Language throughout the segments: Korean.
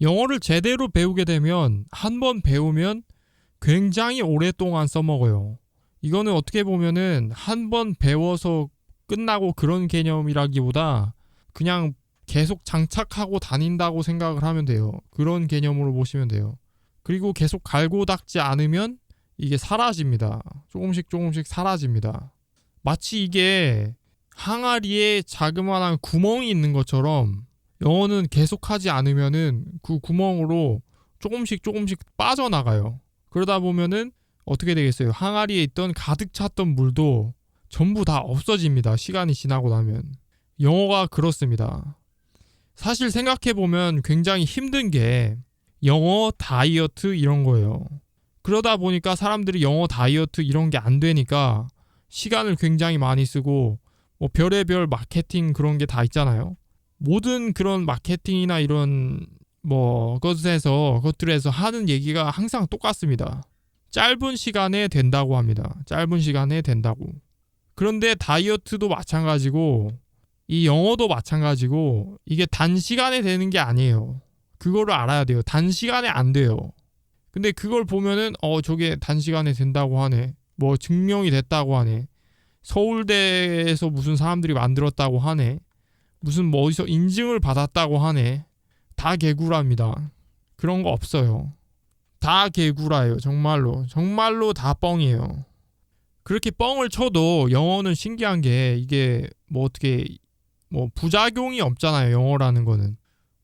영어를 제대로 배우게 되면 한 번 배우면 굉장히 오랫동안 써먹어요. 이거는 어떻게 보면은 한 번 배워서 끝나고 그런 개념이라기보다 그냥 계속 장착하고 다닌다고 생각을 하면 돼요. 그런 개념으로 보시면 돼요. 그리고 계속 갈고 닦지 않으면 이게 사라집니다. 조금씩 조금씩 사라집니다. 마치 이게 항아리에 자그마한 구멍이 있는 것처럼 영어는 계속 하지 않으면은 그 구멍으로 조금씩 조금씩 빠져나가요. 그러다 보면은 어떻게 되겠어요? 항아리에 있던 가득 찼던 물도 전부 다 없어집니다. 시간이 지나고 나면. 영어가 그렇습니다. 사실 생각해보면 굉장히 힘든 게 영어 다이어트 이런 거예요. 그러다 보니까 사람들이 영어 다이어트 이런 게 안 되니까 시간을 굉장히 많이 쓰고 뭐 별의별 마케팅 그런 게 다 있잖아요. 모든 그런 마케팅이나 이런 뭐 것에서 것들에서 하는 얘기가 항상 똑같습니다. 짧은 시간에 된다고 합니다. 짧은 시간에 된다고. 그런데 다이어트도 마찬가지고 이 영어도 마찬가지고 이게 단시간에 되는 게 아니에요. 그거를 알아야 돼요. 단시간에 안 돼요. 근데 그걸 보면은 어 저게 단시간에 된다고 하네. 뭐 증명이 됐다고 하네. 서울대에서 무슨 사람들이 만들었다고 하네. 무슨 뭐 어디서 인증을 받았다고 하네. 다 개구라입니다. 그런 거 없어요. 다 개구라예요. 정말로. 정말로 다 뻥이에요. 그렇게 뻥을 쳐도 영어는 신기한 게 이게 뭐 어떻게 뭐 부작용이 없잖아요. 영어라는 거는.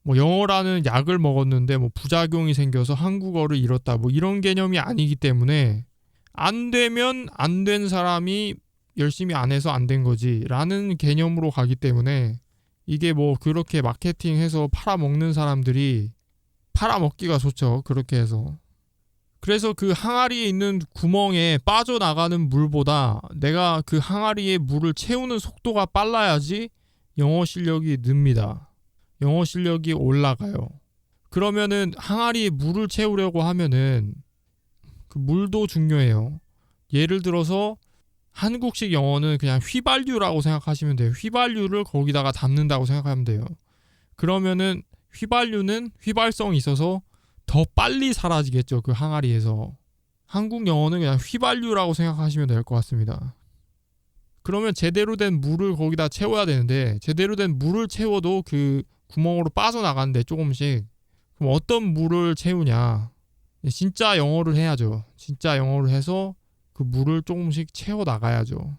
뭐 영어라는 약을 먹었는데 뭐 부작용이 생겨서 한국어를 잃었다. 뭐 이런 개념이 아니기 때문에 안 되면 안 된 사람이 열심히 안 해서 안 된 거지라는 개념으로 가기 때문에 이게 뭐 그렇게 마케팅해서 팔아먹는 사람들이 팔아먹기가 좋죠. 그렇게 해서. 그래서 그 항아리에 있는 구멍에 빠져나가는 물보다 내가 그 항아리에 물을 채우는 속도가 빨라야지 영어 실력이 늡니다. 영어 실력이 올라가요. 그러면은 항아리에 물을 채우려고 하면은 그 물도 중요해요. 예를 들어서 한국식 영어는 그냥 휘발유라고 생각하시면 돼요. 휘발유를 거기다가 담는다고 생각하면 돼요. 그러면은 휘발유는 휘발성이 있어서 더 빨리 사라지겠죠. 그 항아리에서. 한국 영어는 그냥 휘발유라고 생각하시면 될 것 같습니다. 그러면 제대로 된 물을 거기다 채워야 되는데 제대로 된 물을 채워도 그 구멍으로 빠져나가는데 조금씩 그럼 어떤 물을 채우냐 진짜 영어를 해야죠 진짜 영어를 해서 그 물을 조금씩 채워 나가야죠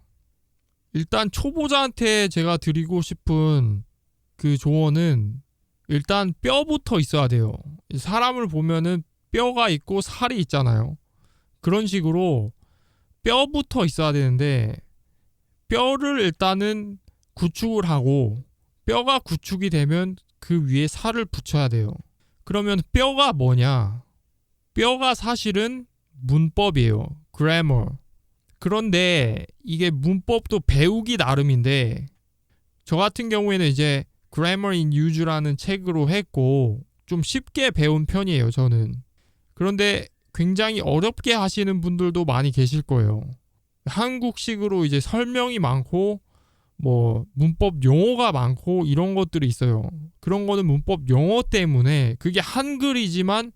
일단 초보자한테 제가 드리고 싶은 그 조언은 일단 뼈부터 있어야 돼요 사람을 보면은 뼈가 있고 살이 있잖아요 그런 식으로 뼈부터 있어야 되는데 뼈를 일단은 구축을 하고 뼈가 구축이 되면 그 위에 살을 붙여야 돼요. 그러면 뼈가 뭐냐? 뼈가 사실은 문법이에요. Grammar. 그런데 이게 문법도 배우기 나름인데 저 같은 경우에는 이제 grammar in use라는 책으로 했고 좀 쉽게 배운 편이에요, 저는. 그런데 굉장히 어렵게 하시는 분들도 많이 계실 거예요. 한국식으로 이제 설명이 많고 뭐 문법 용어가 많고 이런 것들이 있어요. 그런 거는 문법 용어 때문에 그게 한글이지만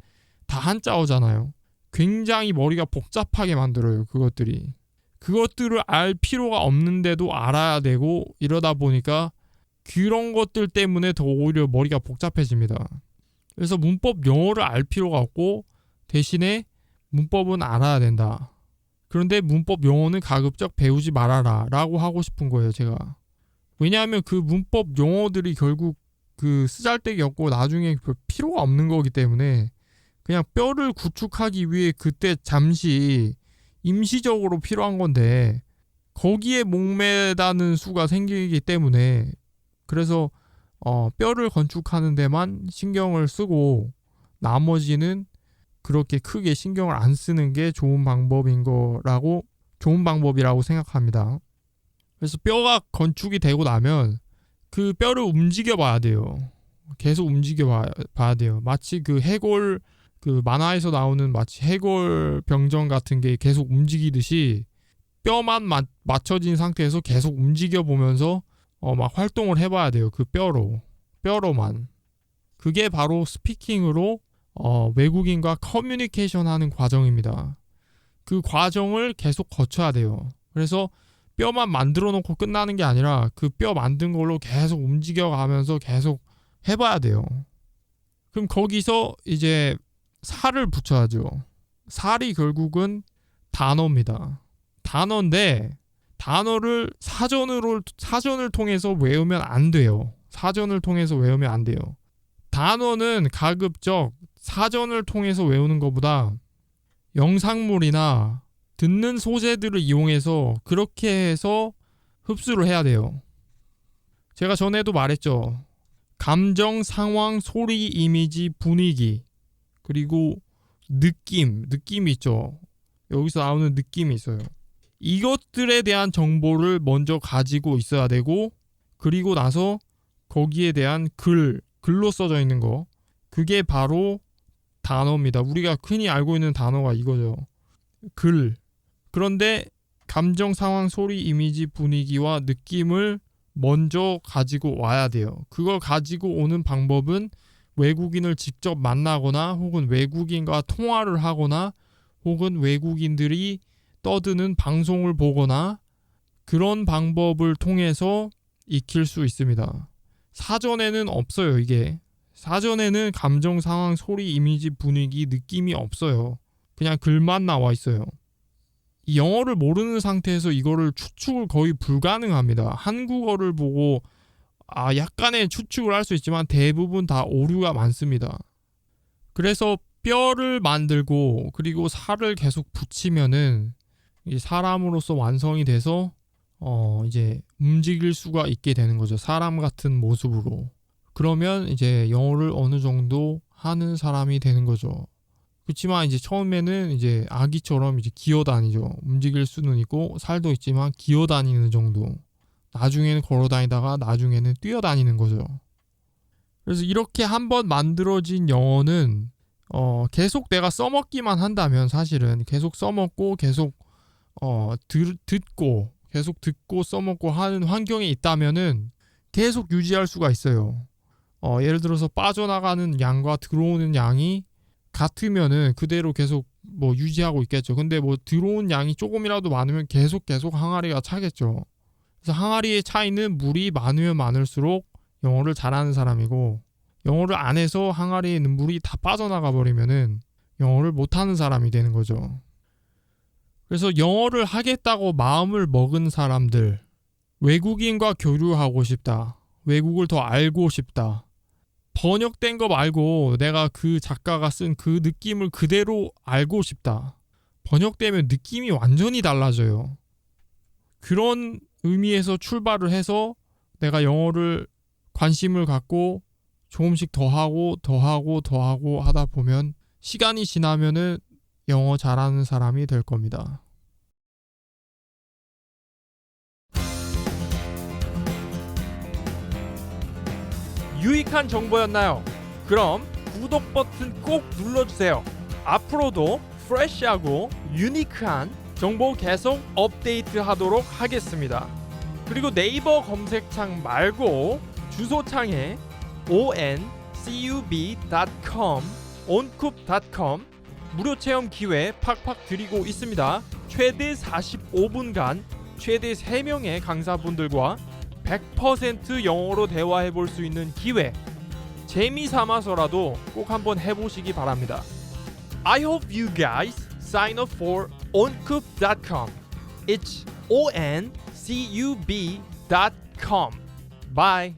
다 한자어잖아요. 굉장히 머리가 복잡하게 만들어요. 그것들이. 그것들을 알 필요가 없는데도 알아야 되고 이러다 보니까 그런 것들 때문에 더 오히려 머리가 복잡해집니다. 그래서 문법 용어를 알 필요가 없고 대신에 문법은 알아야 된다. 그런데 문법 용어는 가급적 배우지 말아라 라고 하고 싶은 거예요, 제가. 왜냐하면 그 문법 용어들이 결국 그 쓰잘데기 없고 나중에 별 필요가 없는 거기 때문에 그냥 뼈를 구축하기 위해 그때 잠시 임시적으로 필요한 건데 거기에 목매다는 수가 생기기 때문에 그래서 어, 뼈를 건축하는 데만 신경을 쓰고 나머지는 그렇게 크게 신경을 안 쓰는 게 좋은 방법인 거라고 좋은 방법이라고 생각합니다. 그래서 뼈가 건축이 되고 나면 그 뼈를 움직여 봐야 돼요. 계속 움직여 봐야 돼요. 마치 그 해골 그 만화에서 나오는 마치 해골 병정 같은 게 계속 움직이듯이 뼈만 마, 맞춰진 상태에서 계속 움직여 보면서 어 막 활동을 해봐야 돼요. 그 뼈로 뼈로만 그게 바로 스피킹으로 어, 외국인과 커뮤니케이션 하는 과정입니다. 그 과정을 계속 거쳐야 돼요. 그래서 뼈만 만들어 놓고 끝나는 게 아니라 그 뼈 만든 걸로 계속 움직여 가면서 계속 해봐야 돼요. 그럼 거기서 이제 살을 붙여야죠. 살이 결국은 단어입니다. 단어인데 단어를 사전으로 사전을 통해서 외우면 안 돼요. 사전을 통해서 외우면 안 돼요. 단어는 가급적 사전을 통해서 외우는 것보다 영상물이나 듣는 소재들을 이용해서 그렇게 해서 흡수를 해야 돼요. 제가 전에도 말했죠. 감정, 상황, 소리, 이미지, 분위기, 그리고 느낌, 느낌이 있죠. 여기서 나오는 느낌이 있어요. 이것들에 대한 정보를 먼저 가지고 있어야 되고, 그리고 나서 거기에 대한 글, 글로 써져 있는 거. 그게 바로 단어입니다. 우리가 흔히 알고 있는 단어가 이거죠. 글. 그런데 감정, 상황, 소리, 이미지, 분위기와 느낌을 먼저 가지고 와야 돼요. 그걸 가지고 오는 방법은 외국인을 직접 만나거나 혹은 외국인과 통화를 하거나 혹은 외국인들이 떠드는 방송을 보거나 그런 방법을 통해서 익힐 수 있습니다. 사전에는 없어요, 이게. 사전에는 감정, 상황, 소리, 이미지, 분위기, 느낌이 없어요. 그냥 글만 나와 있어요. 이 영어를 모르는 상태에서 이거를 추측을 거의 불가능합니다. 한국어를 보고 아 약간의 추측을 할 수 있지만 대부분 다 오류가 많습니다. 그래서 뼈를 만들고 그리고 살을 계속 붙이면은 이 사람으로서 완성이 돼서 어 이제 움직일 수가 있게 되는 거죠. 사람 같은 모습으로. 그러면 이제 영어를 어느 정도 하는 사람이 되는 거죠. 그렇지만 이제 처음에는 이제 아기처럼 이제 기어 다니죠. 움직일 수는 있고 살도 있지만 기어 다니는 정도. 나중에는 걸어 다니다가 나중에는 뛰어다니는 거죠. 그래서 이렇게 한번 만들어진 영어는 어 계속 내가 써먹기만 한다면 사실은 계속 써먹고 계속 어 들, 듣고 계속 듣고 써먹고 하는 환경에 있다면은 계속 유지할 수가 있어요. 어 예를 들어서 빠져나가는 양과 들어오는 양이 같으면은 그대로 계속 뭐 유지하고 있겠죠. 근데 뭐 들어온 양이 조금이라도 많으면 계속 계속 항아리가 차겠죠. 그래서 항아리의 차이는 물이 많으면 많을수록 영어를 잘하는 사람이고 영어를 안 해서 항아리에 있는 물이 다 빠져나가 버리면은 영어를 못하는 사람이 되는 거죠. 그래서 영어를 하겠다고 마음을 먹은 사람들, 외국인과 교류하고 싶다. 외국을 더 알고 싶다. 번역된 거 말고 내가 그 작가가 쓴 그 느낌을 그대로 알고 싶다. 번역되면 느낌이 완전히 달라져요. 그런 의미에서 출발을 해서 내가 영어를 관심을 갖고 조금씩 더 하고 더 하고 더 하고 하다 보면 시간이 지나면은 영어 잘하는 사람이 될 겁니다. 유익한 정보였나요? 그럼 구독 버튼 꼭 눌러주세요. 앞으로도 프레쉬하고 유니크한 정보 계속 업데이트 하도록 하겠습니다. 그리고 네이버 검색창 말고 주소창에 oncub.com oncoup.com 무료 체험 기회 팍팍 드리고 있습니다. 최대 45분간 최대 3명의 강사분들과 100% 영어로 대화해 볼 수 있는 기회. 재미 삼아서라도 꼭 한번 해보시기 바랍니다. I hope you guys sign up for oncoup.com. It's o n c u b.com. Bye.